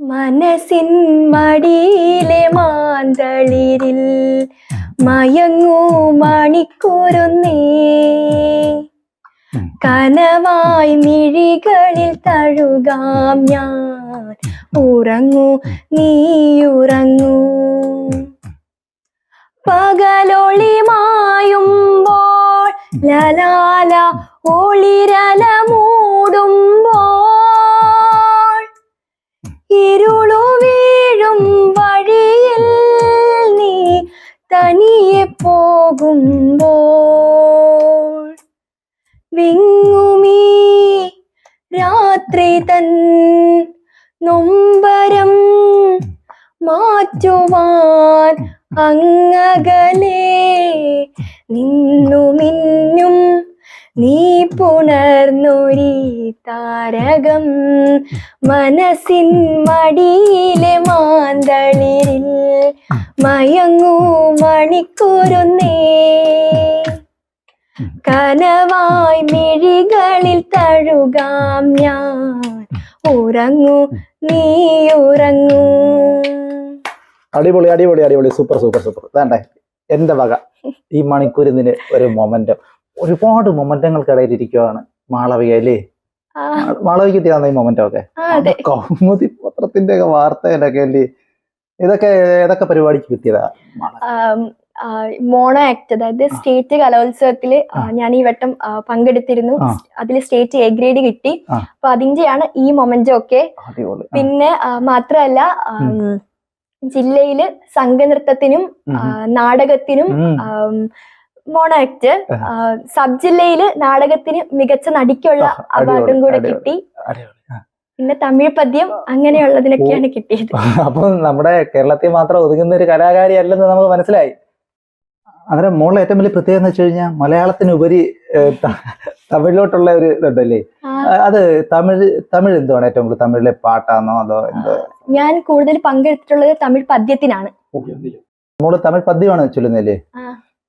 മനസ്സിൻ മടിയിലെ മാന്തളിരിൽ മയങ്ങൂ മണിക്കൂറുന്നേ. കനവായി മിഴികളിൽ തഴുകാം ഞാൻ. ഉറങ്ങൂ നീയുറങ്ങൂ. പകലൊളി മായുമ്പോൾ ലലാല ഒളിരല മൂടുമ്പോൾ ഇരുളു വീഴും വഴിയിൽ നീ തനിയെ പോകുമ്പോൾ. വിങ്ങുമീ രാത്രി തൻ നൊമ്പരം മാറ്റുവാൻ അങ്ങകലേ നിന്നു മിന്നും നീ പുണർന്നൊരി താരകം മനസ്സിൻ മടിയിലെ മാന്തളിരിൽ മയങ്ങൂ മണിക്കൂരുന്നേ. കനവായി മിഴികളിൽ തഴുകാം ഞാൻ. ഉറങ്ങൂ നീ ഉറങ്ങൂ. അടിപൊളി അടിപൊളി അടിപൊളി. Super super super. വേണ്ടേ എന്റെ വക. ഈ മണിക്കൂരിന് ഒരു മൊമെന്റം ഒരുപാട് മൊമെന്റങ്ങൾക്കിടയിൽ ഇരിക്കുവാണ് മാളവിക അല്ലേ? മാളവിക കിട്ടിയതാണ് ഈ മൊമെന്റ് ഒക്കെ കൗമുദി പത്രത്തിന്റെ ഒക്കെ വാർത്തയിലൊക്കെ അല്ലേ? ഇതൊക്കെ ഏതൊക്കെ പരിപാടിക്ക് കിട്ടിയതാ? മോണോ ആക്ട് അതായത് സ്റ്റേറ്റ് കലോത്സവത്തിൽ ഞാൻ ഈ വട്ടം പങ്കെടുത്തിരുന്നു. അതിൽ സ്റ്റേറ്റ് എ ഗ്രേഡ് കിട്ടി. അപ്പൊ അതിന്റെയാണ് ഈ മൊമെന്റോ ഒക്കെ പിന്നെ മാത്രമല്ല ജില്ലയിൽ സംഘനൃത്തത്തിനും നാടകത്തിനും ഉം. ആം, മോണോ ആക്ട് സബ് ജില്ലയിൽ നാടകത്തിന് മികച്ച നടിക്കുള്ള അവാർഡും കൂടെ കിട്ടി. പിന്നെ തമിഴ് പദ്യം അങ്ങനെയുള്ളതിനൊക്കെയാണ് കിട്ടിയത്. അപ്പൊ നമ്മുടെ കേരളത്തിൽ മാത്രം ഒതുങ്ങുന്ന ഒരു കലാകാരി അല്ലെന്ന് നമുക്ക് മനസ്സിലായി. അന്നേരം മോളെ ഏറ്റവും വലിയ പ്രത്യേകത എന്ന് വെച്ച് കഴിഞ്ഞാൽ മലയാളത്തിനുപരി തമിഴിലോട്ടുള്ള ഒരു ഇതുണ്ടല്ലേ? അത് തമിഴ് തമിഴ് എന്തുവാണ് ഏറ്റവും കൂടുതൽ തമിഴിലെ പാട്ടാണോ അതോ എന്തോ? ഞാൻ കൂടുതൽ പങ്കെടുത്തിട്ടുള്ളത് തമിഴ് പദ്യത്തിനാണ്. മോൾ തമിഴ് പദ്യമാണ് ചൊല്ലുന്നില്ലേ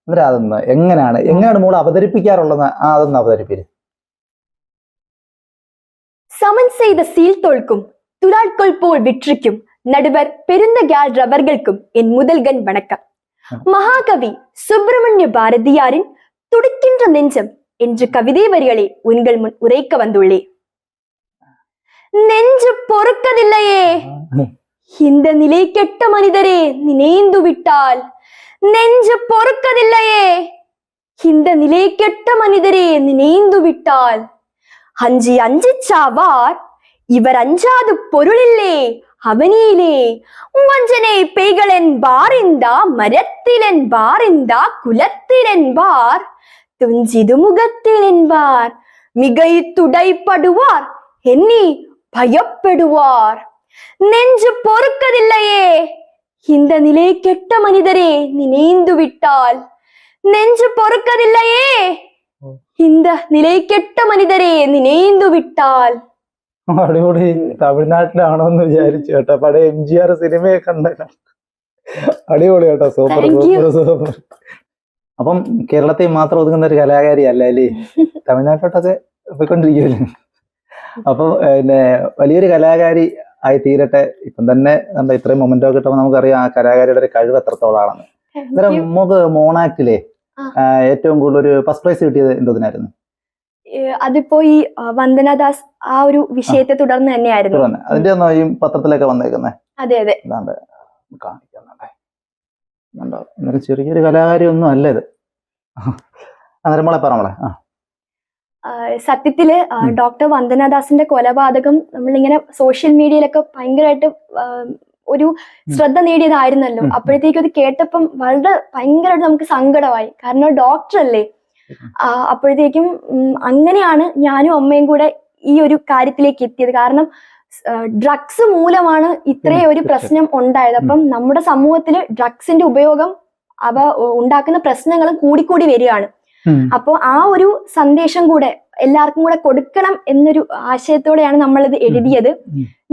എന്നിട്ട് അതൊന്ന് എങ്ങനെയാണ്? എങ്ങനെയാണ് മോൾ അവതരിപ്പിക്കാറുള്ളത്? ആ അതൊന്ന് അവതരിപ്പിര്. சமன் செய்த சீல் தோல்க்கும் துலாட்கொள் போல் விற்றிக்கும் நடுவர் பெருந்தகையார் ரவர்களுக்கும் என் முதல்கன் வணக்கம் மகாகவி சுப்பிரமணிய பாரதியாரின் துடிக்கின்ற நெஞ்சம் என்று கவிதை வரிகளை உங்கள் முன் உரைக்க வந்துள்ளே நெஞ்சு பொறுக்கதில்லையே இந்த நிலை கெட்ட மனிதரே நினைந்து விட்டால் நெஞ்சு பொறுக்கதில்லையே. இந்த நிலை கெட்ட மனிதரே நினைந்து விட்டால். அஞ்சி அஞ்சி சாவார் இவர் அஞ்சாது பொருளில்லே அவனியிலே வஞ்சனை பெய்களென்பார் இந்தா மரத்திலென்பார் இந்தா குலத்திலென்பார். துஞ்சிது முகத்தில் என்பார் மிகை துடைப்படுவார் எண்ணி பயப்படுவார். நெஞ்சு பொறுக்கதில்லையே. இந்த நிலை கெட்ட மனிதரே நினைந்து விட்டால் நெஞ்சு பொறுக்கதில்லையே இந்த நிலை கெட்ட மனிதரே நினைந்து விட்டால் അടിപൊളി തമിഴ്നാട്ടിലാണോ എന്ന് വിചാരിച്ചു കേട്ടോ പഴയ എം ജി ആർ സിനിമയൊക്കെ കണ്ട അടിപൊളി കേട്ടോ super Thank you. Super super അപ്പം കേരളത്തിൽ മാത്രം ഒതുങ്ങുന്ന ഒരു കലാകാരി അല്ല അല്ലേ തമിഴ്നാട്ടിലോട്ടൊക്കെ പോയിക്കൊണ്ടിരിക്കുമല്ലേ അപ്പം പിന്നെ വലിയൊരു കലാകാരി ആയി തീരട്ടെ ഇപ്പം തന്നെ നമ്മുടെ ഇത്രയും മൊമെന്റോ കിട്ടുമ്പോൾ നമുക്കറിയാം ആ കലാകാരിയുടെ ഒരു കഴിവ് എത്രത്തോളാണെന്ന് അന്നേരം നമുക്ക് മോണാക്കിലെ ഏറ്റവും കൂടുതൽ ഒരു ഫസ്റ്റ് പ്രൈസ് കിട്ടിയത് എന്തോതിനായിരുന്നു അതിപ്പോ ഈ വന്ദനാദാസ് ആ ഒരു വിഷയത്തെ തുടർന്ന് തന്നെയായിരുന്നു. അതിന്റെ ഈ പത്രത്തിലൊക്കെ വന്നേക്കുന്നേ? അതെ അതെ. കാണിക്കുന്നുണ്ടേ. ചെറിയൊരു കലാകാരി ഒന്നും അല്ല ഇത്. അന്നേരം മോളെ പറ മോളെ. ആ, സത്യത്തിൽ. ഡോക്ടർ വന്ദനദാസിന്റെ കൊലപാതകം നമ്മളിങ്ങനെ സോഷ്യൽ മീഡിയയിലൊക്കെ ഭയങ്കരമായിട്ട് ഒരു ശ്രദ്ധ നേടിയതായിരുന്നല്ലോ. അപ്പോഴത്തേക്കും അത് കേട്ടപ്പം വളരെ ഭയങ്കരമായിട്ട് നമുക്ക് സങ്കടമായി. കാരണം ഡോക്ടർ അല്ലേ അപ്പോഴത്തേക്കും അങ്ങനെയാണ് ഞാനും അമ്മയും കൂടെ ഈ ഒരു കാര്യത്തിലേക്ക് എത്തിയത്. കാരണം ഡ്രഗ്സ് മൂലമാണ് ഇത്രയും ഒരു പ്രശ്നം ഉണ്ടായത്. അപ്പം നമ്മുടെ സമൂഹത്തിൽ ഡ്രഗ്സിന്റെ ഉപയോഗം അവ ഉണ്ടാക്കുന്ന പ്രശ്നങ്ങളും കൂടിക്കൂടി വരികയാണ്. അപ്പോൾ ആ ഒരു സന്ദേശം കൂടെ എല്ലാവർക്കും കൂടെ കൊടുക്കണം എന്നൊരു ആശയത്തോടെയാണ് നമ്മൾ ഇത് എഴുതിയത്.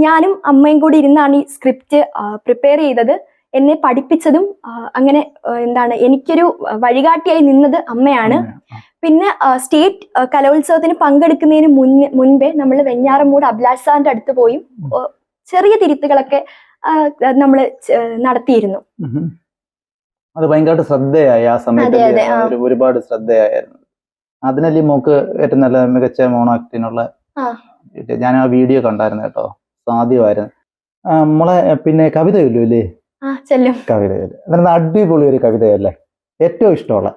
ഞാനും അമ്മയും കൂടി ഇരുന്നാണ് ഈ സ്ക്രിപ്റ്റ് പ്രിപ്പയർ ചെയ്തത്. എന്നെ പഠിപ്പിച്ചതും അങ്ങനെ എന്താണ് എനിക്കൊരു വഴികാട്ടിയായി നിന്നത് അമ്മയാണ്. പിന്നെ സ്റ്റേറ്റ് കലോത്സവത്തിന് പങ്കെടുക്കുന്നതിന് മുന്നേ മുൻപേ നമ്മൾ വെഞ്ഞാറമൂട് അഭിലാഷ് സാറിന്റെ അടുത്ത് പോയി ചെറിയ തിരുത്തുകളൊക്കെ നമ്മൾ നടത്തിയിരുന്നു. അത് ഭയങ്കരമായിട്ട് ശ്രദ്ധയായി. ആ സമയത്ത് ഒരുപാട് ശ്രദ്ധയായിരുന്നു. അതിനല്ലേ മോക്ക് ഏറ്റവും നല്ല മികച്ച മോണോ ആക്ടിനുള്ള ഞാൻ ആ വീഡിയോ കണ്ടായിരുന്നു കേട്ടോ. സാധ്യമായിരുന്നു. നമ്മളെ പിന്നെ കവിത ഇല്ലേ? അതൊരു അടിപൊളി ഒരു കവിതയല്ലേ? ഏറ്റവും ഇഷ്ടമുള്ള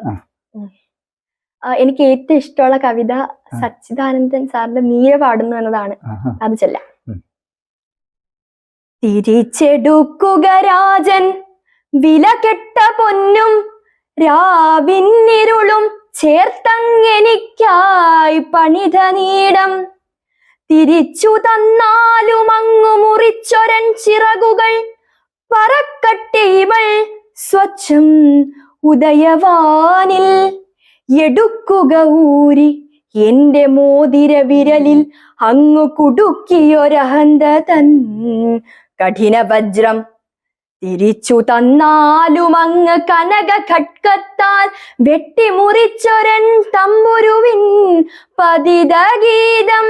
എനിക്ക് ഏറ്റവും ഇഷ്ടമുള്ള കവിത സച്ചിദാനന്ദൻ സാറിന്റെ മീര പാടുന്നു എന്നതാണ്. അത് ചെല്ലാം. തിരിച്ചെടുക്കുക രാജൻ. വില കെട്ട പൊന്നും രാവിന്നിരുളും ചേർത്തങ്ങെനിക്കായി പണിത നീടം. തിരിച്ചു തന്നാലും അങ്ങു മുറിച്ചൊരൻ ചിറകുകൾ പറക്കട്ടെ ഇവൾ സ്വച്ഛം ഉദയവാനിൽ. എടുക്കുക ഊരി എന്റെ മോതിര വിരലിൽ അങ്ങു കുടുക്കിയൊരഹന്ത തൻ കഠിന വജ്രം തിരിച്ചു തന്നാലും അങ്ങ് കനക ഘട്കത്താൽ വെട്ടിമുറിച്ചൊരൻ തമ്പുരുവിൻ പതിത ഗീതം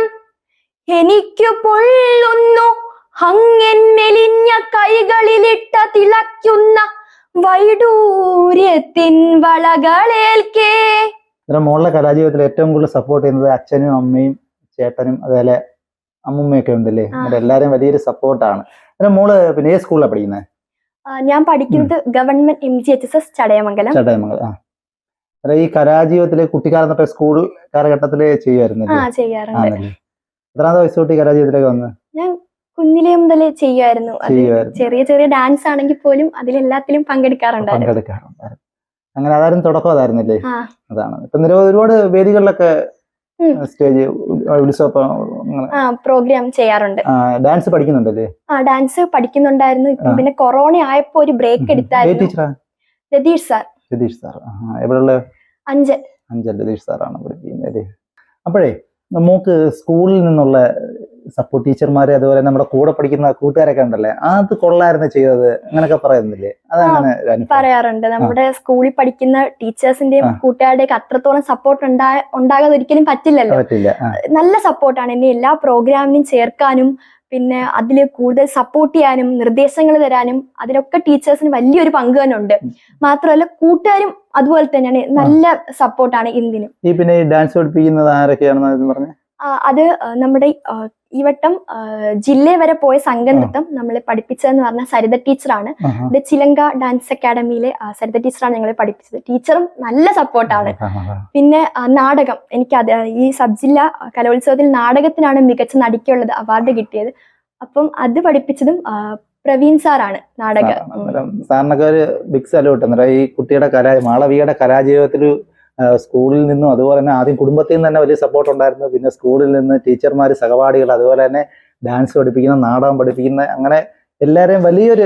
എനിക്കു പൊള്ളുന്നു അങ്ങൻ മെലിഞ്ഞ കൈകളിലിട്ട തിളയ്ക്കുന്ന വൈഡൂര്യത്തിൻ വളകളേൽക്കേ. നമ്മുടെ മോളുടെ കലാജീവിതത്തിൽ ഏറ്റവും കൂടുതൽ സപ്പോർട്ട് ചെയ്യുന്നത് അച്ഛനും അമ്മയും ചേട്ടനും അതേപോലെ അമ്മുമ്മയൊക്കെ ഉണ്ടല്ലേ. എല്ലാവരും വലിയൊരു സപ്പോർട്ടാണ് അന്നേരം മോൾ പിന്നെ ഏത് സ്കൂളിലാണ് പഠിക്കുന്നത് ഞാൻ പഠിക്കുന്നത് government M G H S S Chadayamangalam. Chadayamangalam ആ. അന്നേരം ഈ കലാജീവിതത്തിൽ കുട്ടിക്കാലം തൊട്ട് സ്കൂൾ കാലഘട്ടത്തിൽ ആ ചെയ്യാറുണ്ട്. എത്രാമത്തെ വയസ്സ് തൊട്ട് കലാജീവിതത്തിലേക്ക് വന്ന്? കുഞ്ഞിലേ മുതൽ ചെയ്യുമായിരുന്നു ചെറിയ ചെറിയ ഡാൻസ് ആണെങ്കിൽ പോലും അതിലെല്ലാത്തിലും പങ്കെടുക്കാറുണ്ടായിരുന്നു. പങ്കെടുക്കാറുണ്ടായിരുന്നു. അങ്ങനെ അതായിരുന്നു തുടക്കം അതായിരുന്നില്ലേ. അതാണ്. ഇപ്പൊ നിരവധി ഒരുപാട് വേദികളിലൊക്കെ സ്റ്റേജ് ഉത്സവം പ്രോഗ്രാം ചെയ്യാറുണ്ട്. ഡാൻസ് പഠിക്കുന്നുണ്ടല്ലേ? ആ ഡാൻസ് പഠിക്കുന്നുണ്ടായിരുന്നു. പിന്നെ കൊറോണ ആയപ്പോ ഒരു ബ്രേക്ക് എടുത്തായിരുന്നു. രതീഷ് സാർ. രതീഷ് സാർ. എവിടെയുള്ള? അഞ്ച് അഞ്ചൽ രതീഷ് സാറാണ് പഠിപ്പിക്കുന്നത് അപ്പോഴേ നമുക്ക് സ്കൂളിൽ നിന്നുള്ള സപ്പോർട്ട് ടീച്ചർമാര് അതുപോലെ നമ്മുടെ കൂടെ പഠിക്കുന്ന കൂട്ടുകാരൊക്കെ ഉണ്ടല്ലേ? അത് കൊള്ളായിരുന്നു ചെയ്തത്. അങ്ങനെയൊക്കെ പറയുന്നില്ലേ? അതങ്ങനെ പറയാറുണ്ട്. നമ്മുടെ സ്കൂളിൽ പഠിക്കുന്ന ടീച്ചേഴ്സിന്റെയും. കൂട്ടുകാരുടെയൊക്കെ അത്രത്തോളം സപ്പോർട്ട് ഉണ്ടാ ഉണ്ടാകാതെ ഒരിക്കലും പറ്റില്ലല്ലോ. പറ്റില്ല. നല്ല സപ്പോർട്ടാണ് എന്നെ എല്ലാ പ്രോഗ്രാമിനും ചേർക്കാനും പിന്നെ അതിൽ കൂടുതൽ സപ്പോർട്ട് ചെയ്യാനും നിർദ്ദേശങ്ങൾ തരാനും അതിലൊക്കെ ടീച്ചേഴ്സിന് വലിയൊരു പങ്ക് തന്നെ ഉണ്ട്. മാത്രമല്ല കൂട്ടുകാരും അതുപോലെ തന്നെയാണ്. നല്ല സപ്പോർട്ടാണ് ഇന്ത്യനും ഈ പിന്നെ ഡാൻസ് പഠിപ്പിക്കുന്നത് ആരൊക്കെയാണെന്ന് പറഞ്ഞു? അത് നമ്മുടെ ഈ വട്ടം ജില്ല വരെ പോയ സംഘനൃത്തം നമ്മളെ പഠിപ്പിച്ചതെന്ന് പറഞ്ഞ സരിത ടീച്ചറാണ്. ഇത് ചിലങ്ക ഡാൻസ് അക്കാഡമിയിലെ സരിത ടീച്ചറാണ് ഞങ്ങളെ പഠിപ്പിച്ചത്. ടീച്ചറും നല്ല സപ്പോർട്ടാണ്. പിന്നെ നാടകം. എനിക്ക് അത് ഈ സബ് ജില്ലാ കലോത്സവത്തിൽ നാടകത്തിനാണ് മികച്ച നടിക്കുള്ളത് അവാർഡ് കിട്ടിയത്. അപ്പം അത് പഠിപ്പിച്ചതും പ്രവീൺ സാറാണ് നാടകം. സാറിനൊക്കെ ഒരു ബിഗ് സല്യൂട്ട് ഈ കുട്ടിയുടെ കലാ മാളവികയുടെ കലാജീവിതത്തിൽ സ്കൂളിൽ നിന്നും അതുപോലെ തന്നെ ആദ്യം കുടുംബത്തിൽ നിന്ന് തന്നെ വലിയ സപ്പോർട്ട് ഉണ്ടായിരുന്നു. പിന്നെ സ്കൂളിൽ നിന്ന് ടീച്ചർമാർ സഹപാഠികൾ അതുപോലെ തന്നെ ഡാൻസ് പഠിപ്പിക്കുന്ന നാടകം പഠിപ്പിക്കുന്ന അങ്ങനെ എല്ലാവരെയും വലിയൊരു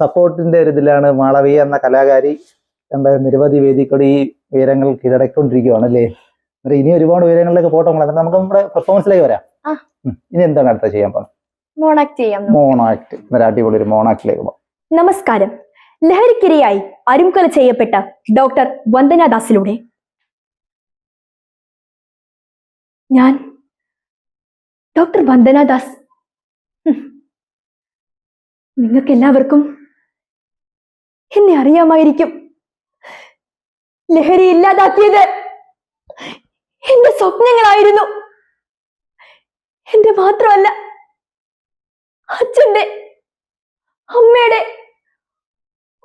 സപ്പോർട്ടിന്റെ ഒരു ഇതിലാണ് മാളവി എന്ന കലാകാരി കണ്ട നിരവധി വേദിക്കൂടി ഈ ഉയരങ്ങൾ കീഴടക്കൊണ്ടിരിക്കുകയാണ് അല്ലേ? അന്നേരം ഇനി ഒരുപാട് ഉയരങ്ങളിലേക്ക് പോട്ടെ നമ്മളെ നമുക്ക് നമ്മുടെ പെർഫോമൻസിലേക്ക് വരാം. ഇനി എന്താണ് അടുത്ത ചെയ്യാൻ പോകുന്നത്? മോണാക്ട് ചെയ്യാം അടിപൊളി ഒരു പോകാം. നമസ്കാരം. ലഹരിക്കിരയായി അരുംകൊല ചെയ്യപ്പെട്ട ഡോക്ടർ വന്ദന ദാസിലൂടെ ഞാൻ ഡോക്ടർ വന്ദന ദാസ് നിങ്ങൾക്ക് എല്ലാവർക്കും എന്നെ അറിയാമായിരിക്കും. ലഹരി ഇല്ലാതാക്കിയത് എന്റെ സ്വപ്നങ്ങളായിരുന്നു. എന്റെ മാത്രമല്ല അച്ഛന്റെ അമ്മയുടെ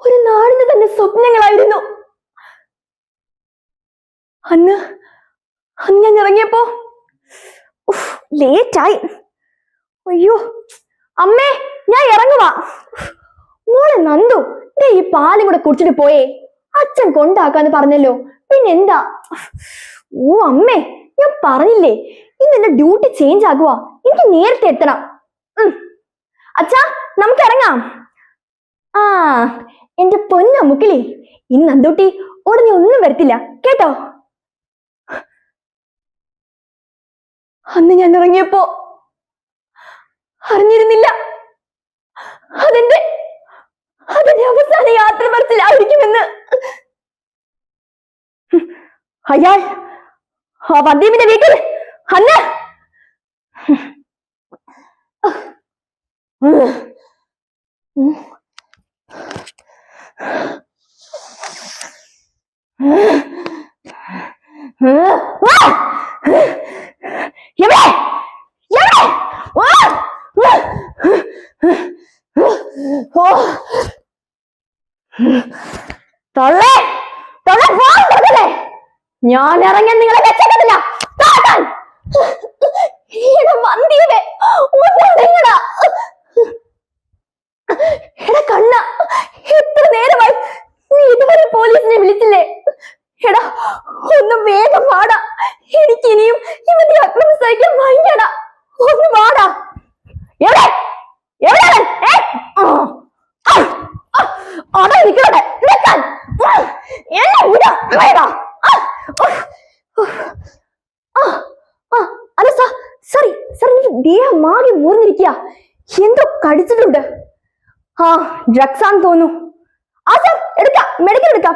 ഒരു നാടിന് തന്നെ സ്വപ്നങ്ങളായിരുന്നു. അന്ന് അന്ന് ഞാൻ ഇറങ്ങിയപ്പോ ലേറ്റായി. അയ്യോ അമ്മേ ഞാൻ ഇറങ്ങുവാ. മോളെ നന്ദു ദേ ഈ പാലും കൂടെ കുടിച്ചിട്ട് പോയേ. അച്ഛൻ കൊണ്ടാക്കാന്ന് പറഞ്ഞല്ലോ. പിന്നെന്താ? ഓ അമ്മേ ഞാൻ പറഞ്ഞില്ലേ ഇന്ന് എന്റെ ഡ്യൂട്ടി ചേഞ്ച് ആകുവാ. എനിക്ക് നേരത്തെ എത്തണം. അച്ഛാ നമുക്ക് ഇറങ്ങാം. ആ എന്റെ പൊന്നമുക്കിലേ ഇന്ന് നന്ദൂട്ടി ഉടനെ ഒന്നും വരത്തില്ല. കേട്ടോ? അന്ന് ഞാൻ ഇറങ്ങിയപ്പോ അറിഞ്ഞിരുന്നില്ല. അതെന്റെ അതെന്റെ അവസാന യാത്ര മനസ്സിലായിരിക്കുമെന്ന്. അയാൾ ആ വന്ദീപിന്റെ വീട്ടിൽ അന്ന്. എവിടെ ഞാൻ ഇറങ്ങി കടിച്ചിട്ടുണ്ട്. ആ ഡ്രഗ്സ് ആണെന്ന് തോന്നുന്നു. ആ സാർ എടുക്കാം. മെഡിക്കൽ എടുക്കാം.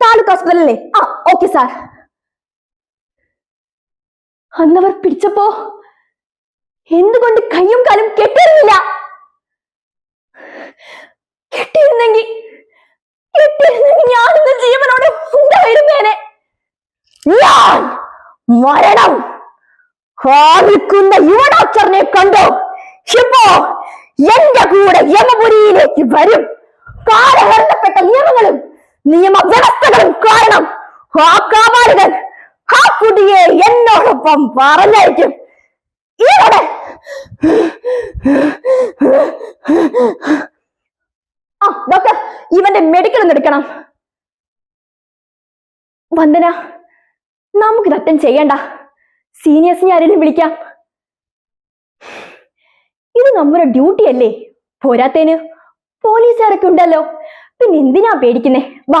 താലൂക്ക് ഹോസ്പിറ്റലല്ലേ ആ ഓക്കെ സാർ അന്നവർ പിടിച്ചപ്പോ എന്തുകൊണ്ട് കയ്യും കാലും കെട്ടിയിരുന്നില്ല? കെട്ടിയിരുന്നെങ്കിൽ കെട്ടിയിരുന്നെങ്കിൽ ഞാൻ ഇന്ന് ജീവനോട് ഉണ്ടായിരുന്നേനെ ഞാൻ മരണം ഹാരിക്കുന്ന യുവഡോക്ടറിനെ കണ്ടോ. ഇപ്പോ എന്റെ കൂടെ യമപുരിയിലേക്ക് വരും. കാലഹരണപ്പെട്ട നിയമങ്ങളും നിയമവ്യവസ്ഥകളും കാരണം ആ കാപാലികൻ ആ കുട്ടിയെ എന്നോടൊപ്പം പറഞ്ഞയക്കും. ഇവിടെ. ആ ഡോക്ടർ ഇവന്റെ മെഡിക്കൽ ഒന്ന് എടുക്കണം. വന്ദന നമുക്കിത് അറ്റൻഡ് ചെയ്യണ്ട. സീനിയേഴ്സിനെ ആരെങ്കിലും വിളിക്കാം. ഇത് നമ്മുടെ ഡ്യൂട്ടി അല്ലേ? പോരാത്തേന്? പോലീസുകാരൊക്കെ ഉണ്ടല്ലോ. പിന്നെ എന്തിനാ പേടിക്കുന്നേ? വാ.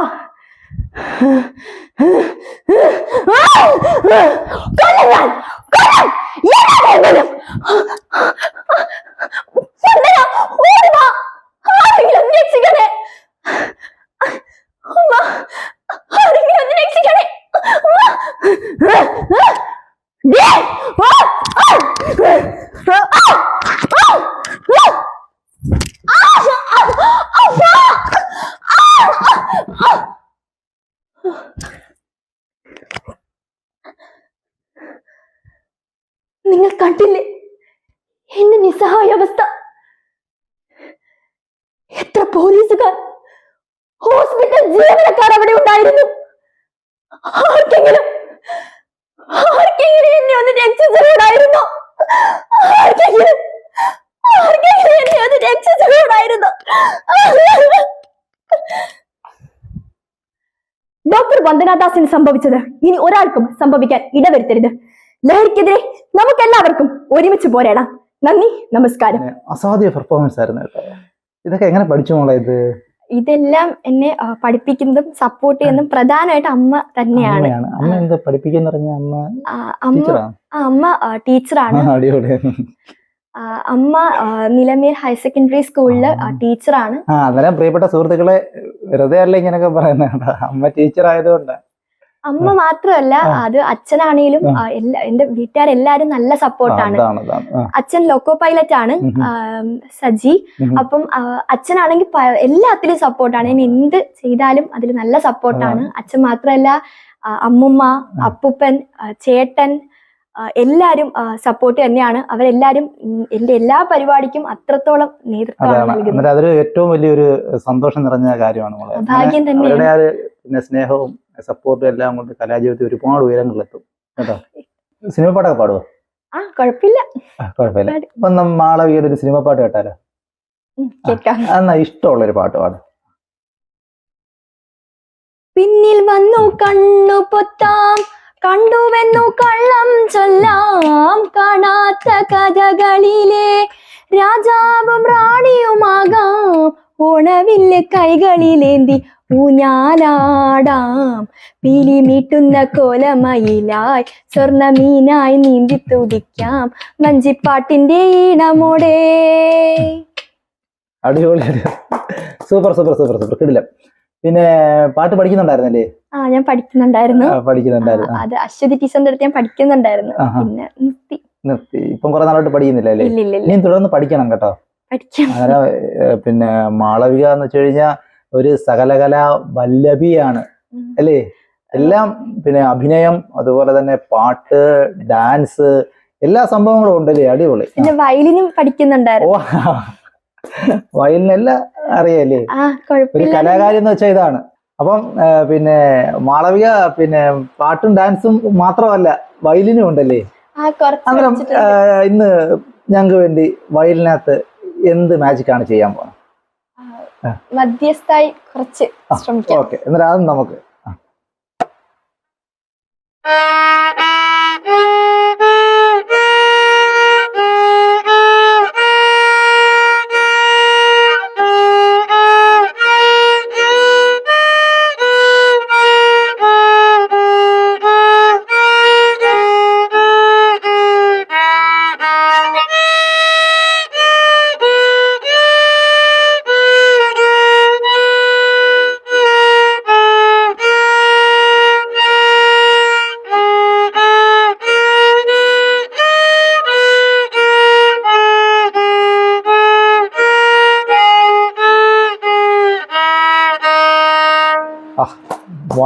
ആരെങ്കിലും അമ്മ, ആരെങ്കിലും ഒന്ന് രക്ഷിക്കണേ അമ്മ. ദേ, ആ, ആ, ആ, ആ, ആ, ആ. നിങ്ങൾ കണ്ടില്ലേ എന്റെ നിസ്സഹായ അവസ്ഥ എത്ര പോലീസുകാർ ഹോസ്പിറ്റൽ ജീവനക്കാർ അവിടെ ഉണ്ടായിരുന്നു ആർക്കെങ്കിലും ആർക്കെങ്കിലും എന്നെ ഒന്ന് രക്ഷിച്ചുകൂടായിരുന്നു ആർക്കെങ്കിലും ആർക്കെങ്കിലും എന്നെ ഒന്ന് രക്ഷിച്ചുകൂടായിരുന്നു ഡോക്ടർ വന്ദനാദാസിന് സംഭവിച്ചത് ഇനി ഒരാൾക്കും സംഭവിക്കാൻ ഇടവരുത്തരുത്. ലഹരിക്കെതിരെ നമുക്ക് എല്ലാവർക്കും ഒരുമിച്ച് പോരാടാം. നന്ദി നമസ്കാരം. അസാധ്യ പെർഫോമൻസ് ആയിരുന്നു കേട്ടോ. ഇതൊക്കെ എങ്ങനെ പഠിച്ചു മോളെ ഇത്? ഇതെല്ലാം എന്നെ പഠിപ്പിക്കുന്നതും സപ്പോർട്ട് ചെയ്യുന്നതും പ്രധാനമായിട്ട് അമ്മ തന്നെയാണ്. അമ്മ എന്താ പഠിപ്പിക്കുന്ന അമ്മ? അമ്മ ടീച്ചറാണ്. അമ്മ നിലമേൽ ഹയർ സെക്കൻഡറി സ്കൂളിൽ ടീച്ചറാണ് അവരെ പ്രിയപ്പെട്ട സുഹൃത്തുക്കളെ വെറുതെ അല്ല ഇങ്ങനെയൊക്കെ പറയുന്നത്. അമ്മ ടീച്ചർ ആയതുകൊണ്ട്. അമ്മ മാത്രമല്ല അത് അച്ഛനാണേലും എല്ലാ എന്റെ വീട്ടുകാരെല്ലാരും നല്ല സപ്പോർട്ടാണ് അച്ഛൻ ലോക്കോ പൈലറ്റ് ആണ് സജി. അപ്പം അച്ഛനാണെങ്കിൽ എല്ലാത്തിലും സപ്പോർട്ടാണ് ഞാൻ എന്ത് ചെയ്താലും അതിൽ നല്ല സപ്പോർട്ടാണ് അച്ഛൻ മാത്രമല്ല അമ്മുമ്മ അപ്പൂപ്പൻ ചേട്ടൻ എല്ലാരും സപ്പോർട്ട് തന്നെയാണ്. അവരെല്ലാരും എന്റെ എല്ലാ പരിപാടിക്കും അത്രത്തോളം നേതൃത്വം അതൊരു ഏറ്റവും വലിയൊരു സന്തോഷം നിറഞ്ഞ കാര്യമാണ് ഭാഗ്യം തന്നെയാണ്. പിന്നെ സ്നേഹവും സപ്പോർട്ടും എല്ലാം കൊണ്ട് കലാജീവിതത്തിൽ ഒരുപാട് ഉയരങ്ങളിലെത്തും. കേട്ടോ? സിനിമ പാട്ടൊക്കെ പാടുവോ? ആ കുഴപ്പമില്ല. കുഴപ്പമില്ല. ഇപ്പൊ അപ്പൊ നമ്മ മാളവിയുടെ ഒരു സിനിമ പാട്ട് കേട്ടാലോ? എന്നാ ഇഷ്ടമുള്ളൊരു പാട്ട് പാടും. പിന്നിൽ വന്നു കണ്ണു പൊത്താം. കണ്ടുവെന്നു കള്ളം ചൊല്ലാം കാണാത്ത കഥകളിലെ രാജാവും റാണിയുമാകാം. ഓണവില്ല് കൈകളിലേന്തി ഊഞ്ഞാലാടാം. പിലിമീട്ടുന്ന കോലമയിലായി സ്വർണമീനായി നീന്തി തുടിക്കാം വഞ്ചിപ്പാട്ടിന്റെ ഈണമോടെ. അടിപൊളി. Super super super super. കിടിലം. പിന്നെ പാട്ട് പഠിക്കുന്നുണ്ടായിരുന്നല്ലേ? ആ ഞാൻ പഠിക്കുന്നുണ്ടായിരുന്നു. പഠിക്കുന്നുണ്ടായിരുന്നു. അത് അശ്വതി ടീച്ചറിന്റെ അടുത്ത് ഞാൻ പഠിക്കുന്നുണ്ടായിരുന്നു. പിന്നെ നിർത്തി. നിർത്തി. ഇപ്പം കുറെ നാളായിട്ട് പഠിക്കുന്നില്ല അല്ലേ? ഇല്ല തുടർന്ന് പഠിക്കണം കേട്ടോ. അങ്ങനെ പിന്നെ മാളവിക എന്ന് വെച്ച് കഴിഞ്ഞാൽ ഒരു സകലകലാ വല്ലഭിയാണ്. അല്ലേ? എല്ലാം പിന്നെ അഭിനയം അതുപോലെ തന്നെ പാട്ട് ഡാൻസ് എല്ലാ സംഭവങ്ങളും ഉണ്ടല്ലേ? അടിപൊളി. പിന്നെ വയലിനും പഠിക്കുന്നുണ്ടായിരുന്നു. വയലിനെല്ലാം അറിയാലേ ഒരു കലാകാരി എന്ന് വെച്ചാൽ ഇതാണ്. അപ്പം പിന്നെ മാളവിക പിന്നെ പാട്ടും ഡാൻസും മാത്രമല്ല വയലിനും ഉണ്ടല്ലേ? അന്നേരം ഇന്ന് ഞങ്ങൾക്ക് വേണ്ടി വയലിനകത്ത് എന്ത് മാജിക് ആണ് ചെയ്യാൻ പോകുന്നത് മധ്യസ്ഥായി കുറച്ച് ശ്രമിക്കാം. ഓക്കെ. എന്നാലും അതും നമുക്ക്. ആ.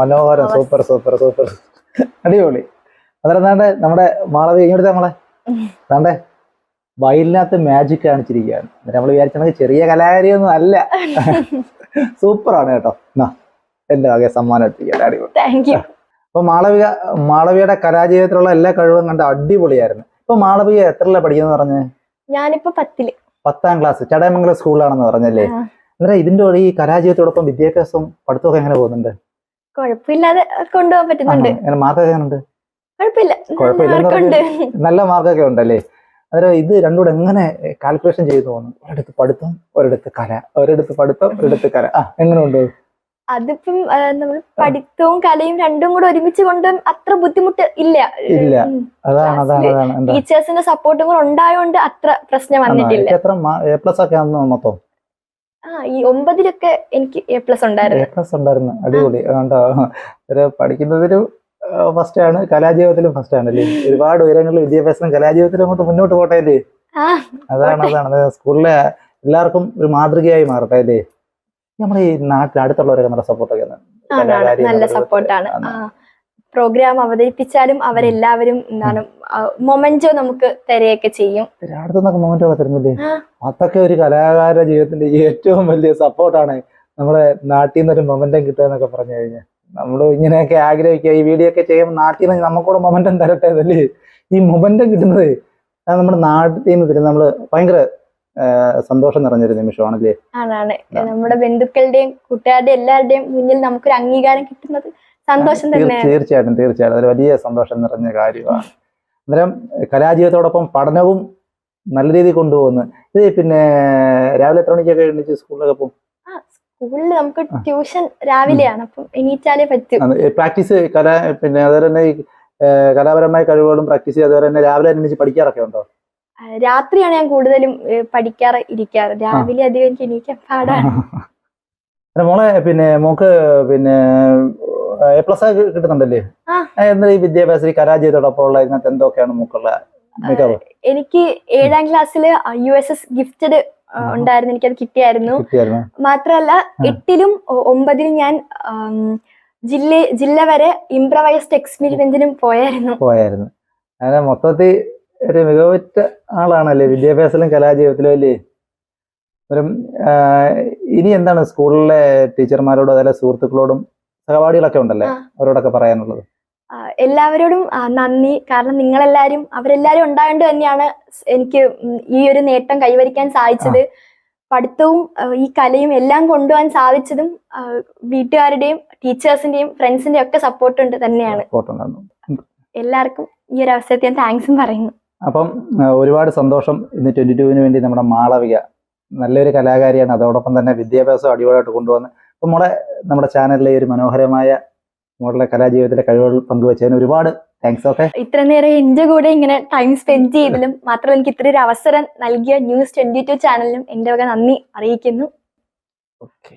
മനോഹരം. Super super super. അടിപൊളി. അന്നേരം താണ്ടെ നമ്മുടെ മാളവി ഇങ്ങോട്ട് നമ്മളെ താണ്ടെ വയലിനകത്ത് മാജിക് കാണിച്ചിരിക്കുകയാണ്. നമ്മൾ വിചാരിച്ചാണെങ്കിൽ ചെറിയ കലാകാരിയൊന്നും അല്ല. സൂപ്പറാണ് കേട്ടോ. എന്നാ എന്റെ വകെ സമ്മാനം എത്തിക്കട്ടെ. അടിപൊളി. അപ്പൊ മാളവിക മാളവിയുടെ കലാജീവിതത്തിലുള്ള എല്ലാ കഴിവും കണ്ട അടിപൊളിയായിരുന്നു. ഇപ്പൊ മാളവിക എത്രല്ല പഠിക്കുന്ന പറഞ്ഞു? ഞാനിപ്പോ പത്തിൽ. പത്താം ക്ലാസ് ചടയമംഗലം സ്കൂളിലാണെന്ന് പറഞ്ഞല്ലേ? അന്നേരം ഇതിന്റെ വഴി ഈ കലാജീവിതത്തോടൊപ്പം വിദ്യാഭ്യാസവും പഠിത്തമൊക്കെ എങ്ങനെ പോകുന്നുണ്ട്? കുഴപ്പമില്ലാതെ കൊണ്ടുപോകാൻ പറ്റുന്നുണ്ട്. മാർക്കൊക്കെ കുഴപ്പമില്ല. കുഴപ്പമില്ല. നല്ല മാർക്കൊക്കെ ഉണ്ടല്ലേ? അന്നേരം ഇത് രണ്ടുകൂടെ എങ്ങനെ കാൽക്കുലേഷൻ ചെയ്തു പോകുന്നു ഒരിടത്ത് പഠിത്തം ഒരിടത്ത് കല. ഒരിടത്ത് പഠിത്തം ഒരിടത്ത് കല. ആ എങ്ങനെ ഉണ്ട് അതിപ്പം നമ്മൾ പഠിത്തവും കലയും രണ്ടും കൂടെ ഒരുമിച്ച് കൊണ്ട് അത്ര ബുദ്ധിമുട്ട് ഇല്ല. ഇല്ല. അതാണ് അതാണ് അതാണ്. ടീച്ചേഴ്സിന്റെ സപ്പോർട്ടും കൂടെ ഉണ്ടായോണ്ട് അത്ര പ്രശ്നം വന്നിട്ടില്ല. എത്ര എ പ്ലസ് ഒക്കെ ആണെന്ന് മൊത്തം? ആ ഈ ഒമ്പതിലൊക്കെ എനിക്ക് എ പ്ലസ് എ പ്ലസ് ഉണ്ടായിരുന്നു. അടിപൊളി. അതുകൊണ്ടോ ഒരു പഠിക്കുന്നതിലും ഫസ്റ്റ് ആണ്. കലാജീവിതത്തിലും ഫസ്റ്റ് ആണ് അല്ലേ? ഒരുപാട് ഉയരങ്ങളിൽ വിദ്യാഭ്യാസം കലാജീവിതത്തിലും അങ്ങോട്ട് മുന്നോട്ട് പോട്ടെ അല്ലേ? അതാണ് അതാണ്. സ്കൂളിലെ എല്ലാവർക്കും ഒരു മാതൃകയായി മാറട്ടെ അല്ലേ? നമ്മുടെ ഈ നാട്ടിൽ അടുത്തുള്ളവരൊക്കെ നല്ല സപ്പോർട്ടൊക്കെ. നല്ല സപ്പോർട്ടാണ് പ്രോഗ്രാം അവതരിപ്പിച്ചാലും അവരെല്ലാവരും എന്താണ് മൊമെന്റോ നമുക്ക് തരയൊക്കെ ചെയ്യും. അടുത്തുനിന്നൊക്കെ മൊമെന്റ് ഒക്കെ തരുന്നില്ലേ അതൊക്കെ ഒരു കലാകാര ജീവിതത്തിന്റെ ഏറ്റവും വലിയ സപ്പോർട്ടാണ് നമ്മുടെ നാട്ടിൽ നിന്നൊരു മൊമെന്റം കിട്ടുക എന്നൊക്കെ പറഞ്ഞു കഴിഞ്ഞാൽ നമ്മൾ ഇങ്ങനെയൊക്കെ ആഗ്രഹിക്കുക ഈ വീഡിയോ ഒക്കെ ചെയ്യുമ്പോൾ നാട്ടിൽ നിന്ന് നമുക്കൂടെ മൊമെന്റം തരട്ടെ അതല്ലേ ഈ മൊമെന്റം കിട്ടുന്നത് നമ്മുടെ നാട്ടിൽ നിന്ന് തരുന്ന നമ്മൾ ഭയങ്കര സന്തോഷം നിറഞ്ഞൊരു നിമിഷമാണല്ലേ? ആണാണ്. നമ്മുടെ ബന്ധുക്കളുടെയും കൂട്ടുകാരുടെയും എല്ലാവരുടെയും മുന്നിൽ നമുക്കൊരു അംഗീകാരം കിട്ടുന്നത് സന്തോഷം തന്നെ തീർച്ചയായിട്ടും തീർച്ചയായിട്ടും. അതൊരു വലിയ സന്തോഷം നിറഞ്ഞ കാര്യമാണ്. അന്നേരം കലാജീവിതത്തോടൊപ്പം പഠനവും നല്ല രീതിയിൽ കൊണ്ടുപോകുന്നു. ഇത് പിന്നെ രാവിലെ എത്ര മണിക്കൊക്കെ എണീച്ച് സ്കൂളിലൊക്കെ പോകും? സ്കൂളിൽ നമുക്ക് ട്യൂഷൻ രാവിലെയാണ്. അപ്പം എണീറ്റാലേ പറ്റും. പ്രാക്ടീസ് കല പിന്നെ അതുപോലെ തന്നെ കലാപരമായ കഴിവുകളും പ്രാക്ടീസ് അതുപോലെ തന്നെ രാവിലെ എണീച്ച് പഠിക്കാറൊക്കെ ഉണ്ടോ? രാത്രിയാണ് ഞാൻ കൂടുതലും പഠിക്കാറ് ഇരിക്കാറ്. രാവിലെ അധികം എനിക്ക് എണീക്കാൻ പാടാണ്. മോളെ പിന്നെ മോക്ക് പിന്നെ എ പ്ലസ് കിട്ടുന്നുണ്ടല്ലേ? എന്നാൽ ഈ വിദ്യാഭ്യാസ ഈ ഉള്ള ഇതിനകത്ത് എന്തൊക്കെയാണ് മോക്കുള്ള മികവ്? എനിക്ക് ഏഴാം ക്ലാസ്സിൽ യു എസ് എസ് ഗിഫ്റ്റഡ് ഉണ്ടായിരുന്നു. എനിക്കത് കിട്ടിയായിരുന്നു. മാത്രമല്ല എട്ടിലും ഒമ്പതിലും ഞാൻ ജില്ല ജില്ല വരെ ഇംപ്രവൈസ്ഡ് എക്സ്പെരിമെന്റിനും പോയായിരുന്നു. പോയായിരുന്നു. അങ്ങനെ മൊത്തത്തിൽ ഒരു മികവുറ്റ ആളാണല്ലേ? വിദ്യാഭ്യാസത്തിലും കലാജീവിതത്തിലും അല്ലേ? ഇനി എന്താണ് സ്കൂളിലെ ടീച്ചർമാരോടും അതായത് സുഹൃത്തുക്കളോടും സഹപാഠികളൊക്കെ ഉണ്ടല്ലേ? അവരോടൊക്കെ പറയാനുള്ളത്. എല്ലാവരോടും നന്ദി. കാരണം നിങ്ങളെല്ലാരും അവരെല്ലാരും ഉണ്ടായോണ്ട് തന്നെയാണ് എനിക്ക് ഈ ഒരു നേട്ടം കൈവരിക്കാൻ സാധിച്ചത്. പഠിത്തവും ഈ കലയും എല്ലാം കൊണ്ടുപോകാൻ സാധിച്ചതും വീട്ടുകാരുടെയും ടീച്ചേഴ്സിന്റെയും ഫ്രണ്ട്സിന്റെയും ഒക്കെ സപ്പോർട്ട് ഉണ്ട് തന്നെയാണ് എല്ലാവർക്കും ഈ ഒരു അവസരത്തിൽ ഞാൻ താങ്ക്സും പറയുന്നു. അപ്പം ഒരുപാട് സന്തോഷം ഇന്ന് ട്വന്റി ടുവിന് വേണ്ടി നമ്മുടെ മാളവിക നല്ലൊരു കലാകാരിയാണ്. അതോടൊപ്പം തന്നെ വിദ്യാഭ്യാസം അടിപൊളിയായിട്ട് കൊണ്ടുവന്ന് അപ്പം മോളെ നമ്മുടെ ചാനലിലെ ഒരു മനോഹരമായ മോളുടെ കലാജീവിതത്തിലെ കഴിവുകൾ പങ്കുവച്ചതിന് ഒരുപാട് താങ്ക്സ് ഓക്കെ ഇത്ര നേരം എന്റെ കൂടെ ഇങ്ങനെ ടൈം സ്പെൻഡ് ചെയ്തതിലും മാത്രം എനിക്ക് ഇത്ര ഒരു അവസരം നൽകിയ ന്യൂസ് ട്വന്റി ടു ചാനലിനും എന്റെ വക നന്ദി അറിയിക്കുന്നു. ഓക്കെ